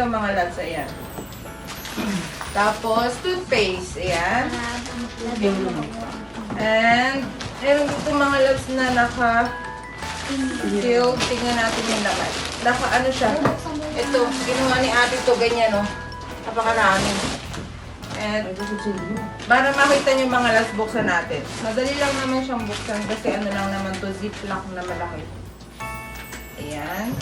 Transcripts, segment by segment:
Ito mga loves, ayan. Tapos, toothpaste, ayan. And, meron dito mga loves na naka Yung, tingnan natin yung laman. Naka ano siya? Ito, ginawa ni ate to, ganyan, no? Napakarami. And, para makita niyo mga last buksan natin. Madali lang naman siyang buksan kasi ano lang naman to, ziplock na malaki. Ayan.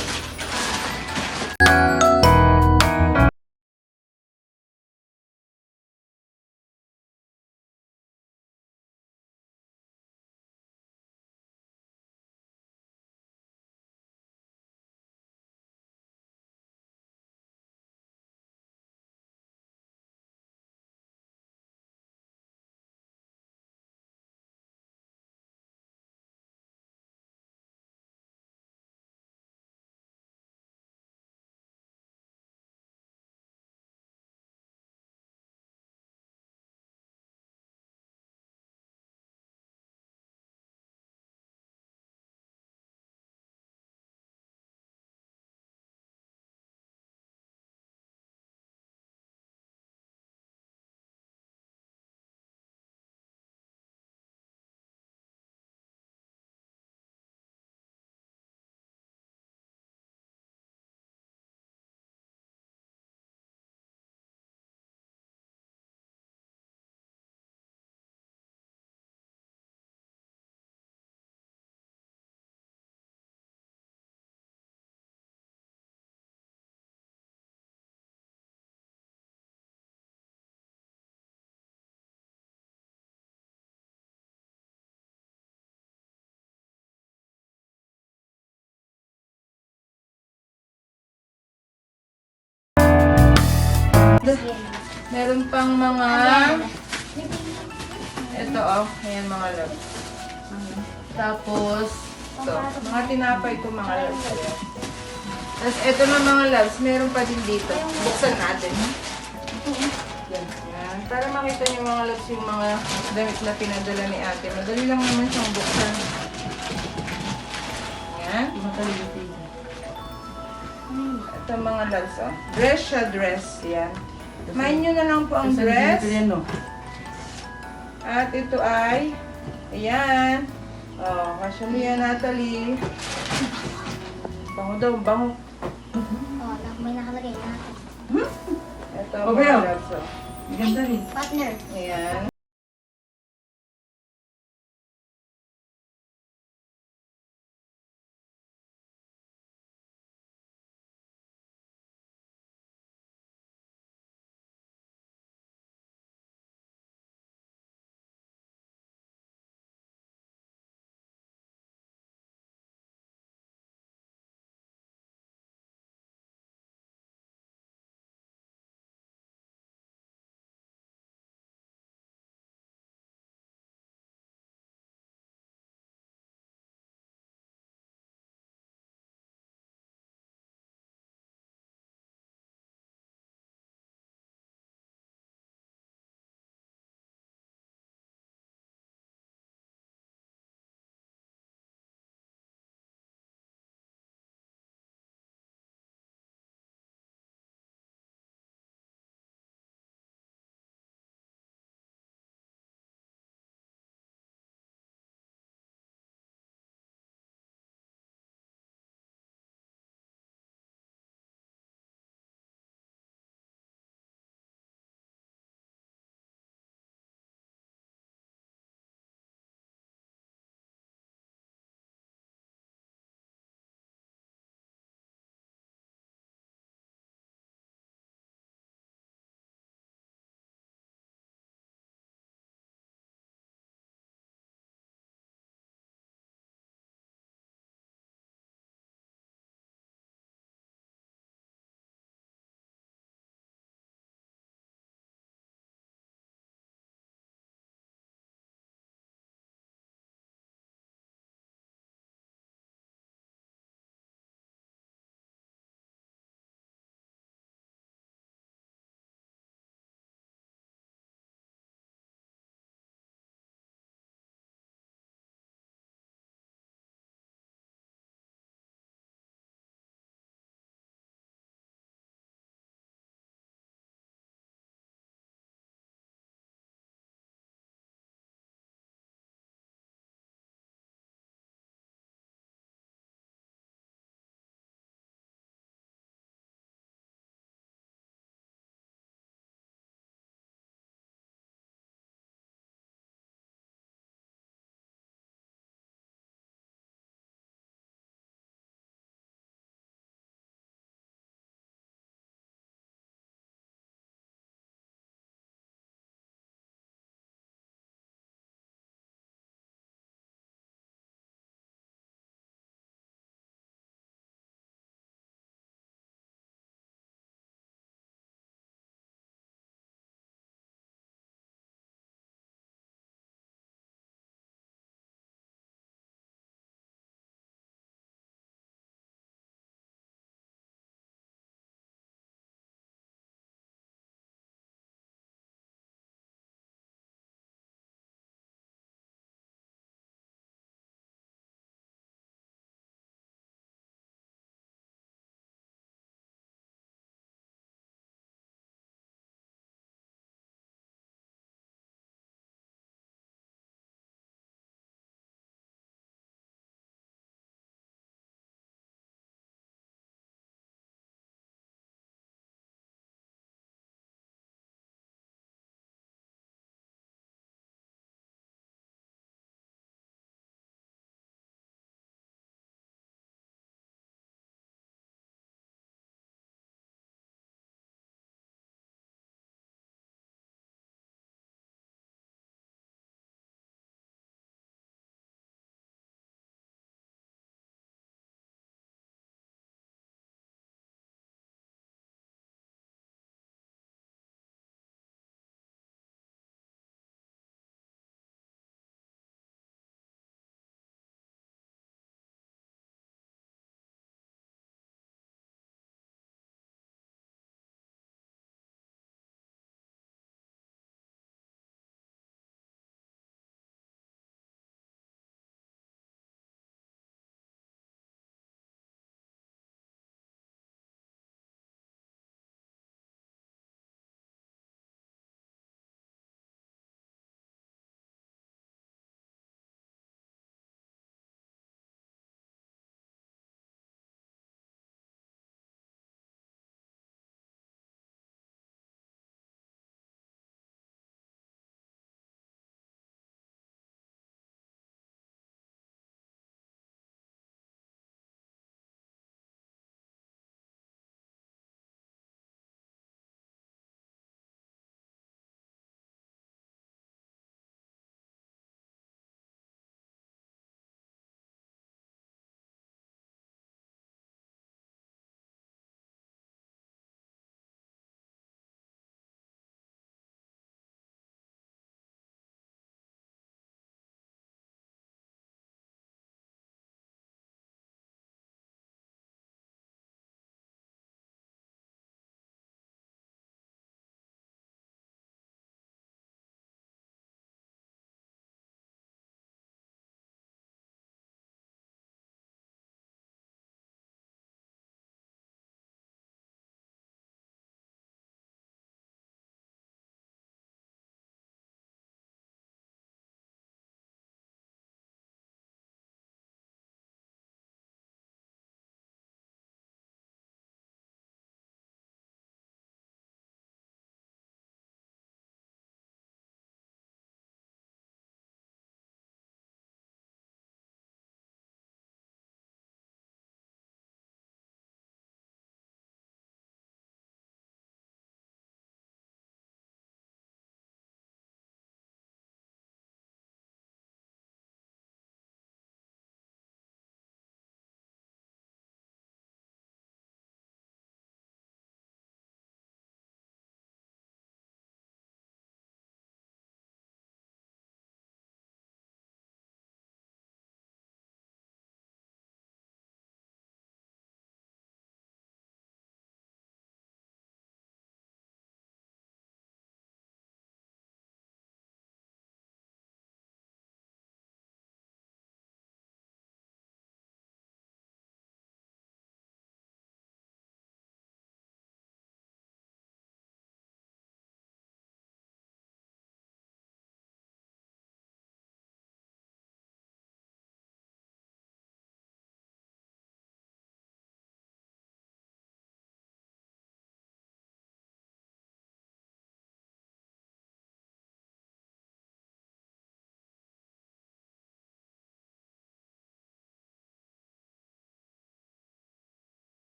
Meron pang mga... Ito oh, ayan mga loves. Tapos, ito, mga tinapay ito mga loves. Tapos ito na mga loves, meron pa din dito. Buksan natin. Yan. Para makita niyo mga loves yung mga damit na pinadala ni ate. Madali lang naman siyang buksan. Yan. Ito mga loves, oh. Dress siya, dress. Yan. Main nyo na lang po ang dress. At ito ay, ayan. Oh, kasya mo yan, Natalie. Bango daw, bango. Oh, may nakalagay na. Ito, Okay, mga oh. oh. Ganda rin. Partner. Ayan.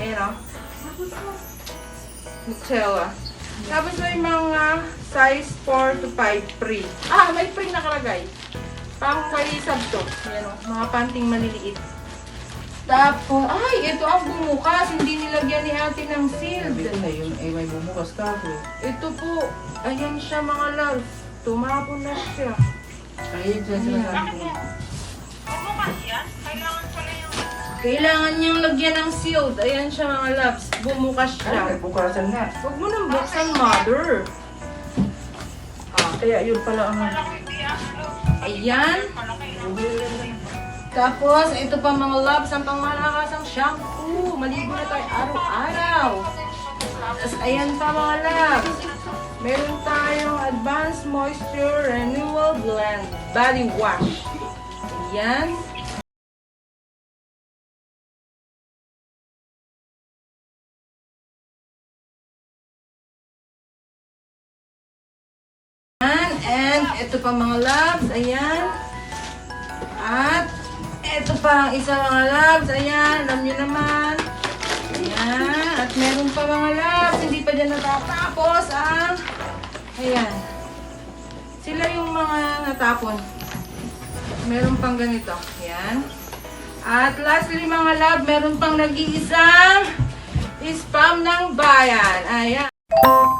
Ayan o. Nutella. Tapos may mga size 4 to 5 free. Ah, may free nakalagay. Pang sub to. Ayan o, mga panting maliliit. Tapos, ay, ito ang bumukas. Hindi nilagyan ni ate ng seal. Sabi ko na yun, eh may bumukas ka ako eh. Ito po, ayan siya mga loves. Tumapon na siya. Ay, ito yung sinasabi ko. Kailangan niyang lagyan ng sealed. Ayan siya mga loves. Bumukas Ay, siya. nagbukasan nga. Huwag mo nang buksan, mother. Ah, Kaya yun pala ang... ayan. Tapos, ito pa mga loves, ang pangmalakasang shampoo. Maligo na tayo araw-araw. Tapos, ayan pa mga loves. Meron tayong Advanced Moisture Renewal Blend Body Wash. Ayan. Ayan. Ito pa mga loves. Ayan. At ito pa ang isa mga loves. Ayan. Alam nyo naman. Ayan. At meron pa mga loves. Hindi pa dyan natatapos ang... Ayan. Sila yung mga natapon. Meron pang ganito. Ayan. At lastly mga love, meron pang nag-iisang spam ng bayan. Ayan.